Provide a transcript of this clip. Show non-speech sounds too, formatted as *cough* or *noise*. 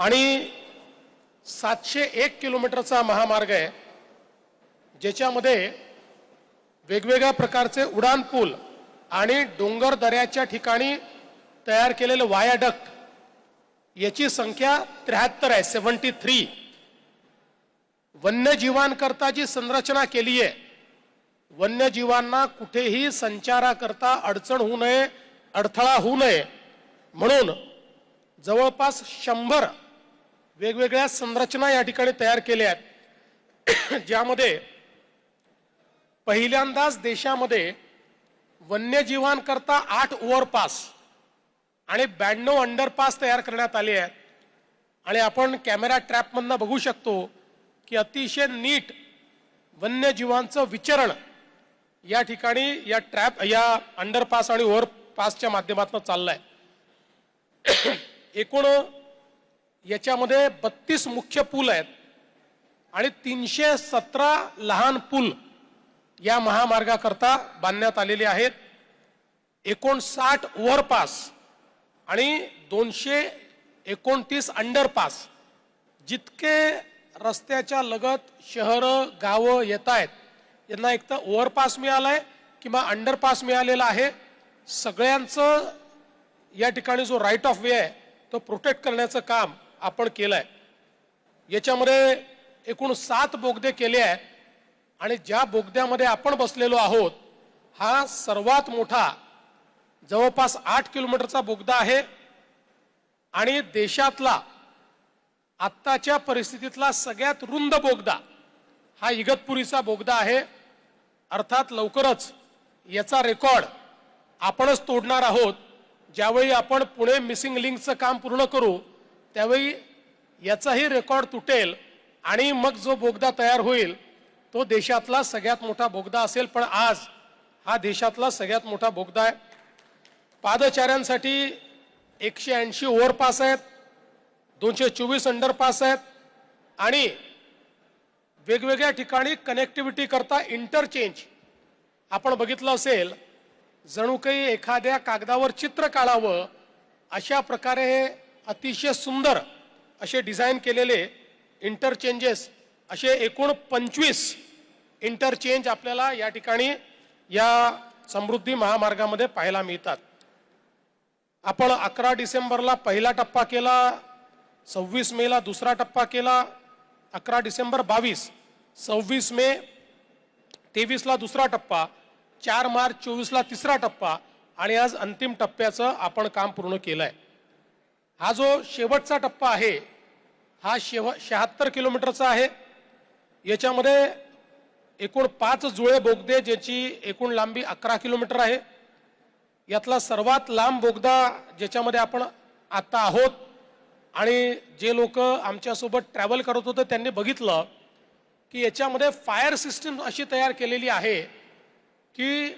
आणि सातशे एक किलोमीटरचा महामार्ग आहे ज्याच्यामध्ये वेगवेगळ्या प्रकारचे उडान पूल आणि डोंगर दऱ्याच्या ठिकाणी तयार केलेले वायाडक्ट याची संख्या त्र्याहत्तर आहे सेव्हन्टी थ्री. वन्यजीवांकरता जी संरचना केली आहे वन्यजीवांना कुठेही संचाराकरता अडचण होऊ नये अडथळा होऊ नये. म्हणून जवळपास शंभर वेगवेगळ्या संरचना या ठिकाणी तयार केल्या आहेत. *clears throat* ज्यामध्ये पहिल्यांदाच देशामध्ये वन्यजीवांकरता आठ ओव्हरपास आणि ब्याण्णव अंडरपास तयार करण्यात आले आहेत. आणि आपण कॅमेरा ट्रॅपमधनं बघू शकतो की अतिशय नीट वन्यजीवांचं विचरण या ठिकाणी या ट्रॅप या अंडरपास आणि ओव्हरपासच्या माध्यमातून चाललंय. *clears throat* एकूण याच्यामध्ये बत्तीस मुख्य पूल आहेत आणि तीनशे सतरा लहान पूल या महामार्गाकरता बांधण्यात आलेले आहेत. एकोणसाठ ओव्हरपास आणि दोनशे एकोणतीस अंडरपास जितके रस्त्याच्या लगत शहरं गावं येत आहेत यांना एक तर ओव्हरपास मिळाला आहे किंवा अंडरपास मिळालेला आहे. सगळ्यांचं या ठिकाणी जो राईट ऑफ वे आहे तो प्रोटेक्ट करण्याचं काम आपण केलं आहे याच्यामध्ये एकूण सात बोगदे केले आहेत आणि ज्या बोगद्यामध्ये आपण बसलेलो आहोत हा सर्वात मोठा जवळपास आठ किलोमीटरचा बोगदा आहे आणि देशातला आत्ताच्या परिस्थितीतला सगळ्यात रुंद बोगदा हा इगतपुरीचा बोगदा आहे. अर्थात लवकरच याचा रेकॉर्ड आपणच तोडणार आहोत. ज्यावेळी आपण पुणे मिसिंग लिंकचं काम पूर्ण करू त्यावेळी याचाही रेकॉर्ड तुटेल आणि मग जो बोगदा तयार होईल तो देशातला सगळ्यात मोठा बोगदा असेल. पण आज हा देशातला सगळ्यात मोठा बोगदा आहे. पादचाऱ्यांसाठी एकशे ऐंशी ओव्हरपास आहेत दोनशे चोवीस अंडरपास आहेत आणि वेगवेगळ्या ठिकाणी कनेक्टिव्हिटी करता इंटरचेंज. आपण बघितलं असेल जणू काही एखाद्या कागदावर चित्र काढावं अशा प्रकारे हे अतिशय सुंदर असे डिझाईन केलेले इंटरचेंजेस असे एकूण पंचवीस इंटरचेंज आपल्याला या ठिकाणी या समृद्धी महामार्गामध्ये पाहायला मिळतात. आपण अकरा डिसेंबरला पहिला टप्पा केला सव्वीस मेला दुसरा टप्पा केला अकरा डिसेंबर बावीस सव्वीस मे तेवीसला दुसरा टप्पा चार मार्च चोवीसला तिसरा टप्पा आणि आज अंतिम टप्प्याचं आपण काम पूर्ण केलं आहे हा जो शेवटचा टप्पा आहे हा शेव शहात्तर किलोमीटरचा आहे. याच्यामध्ये एकूण पाच जुळे बोगदे ज्याची एकूण लांबी अकरा किलोमीटर आहे. यातला सर्वात लांब बोगदा ज्याच्यामध्ये आपण आता आहोत आणि जे लोक आमच्यासोबत ट्रॅव्हल करत होते त्यांनी बघितलं की याच्यामध्ये फायर सिस्टीम अशी तयार केलेली आहे की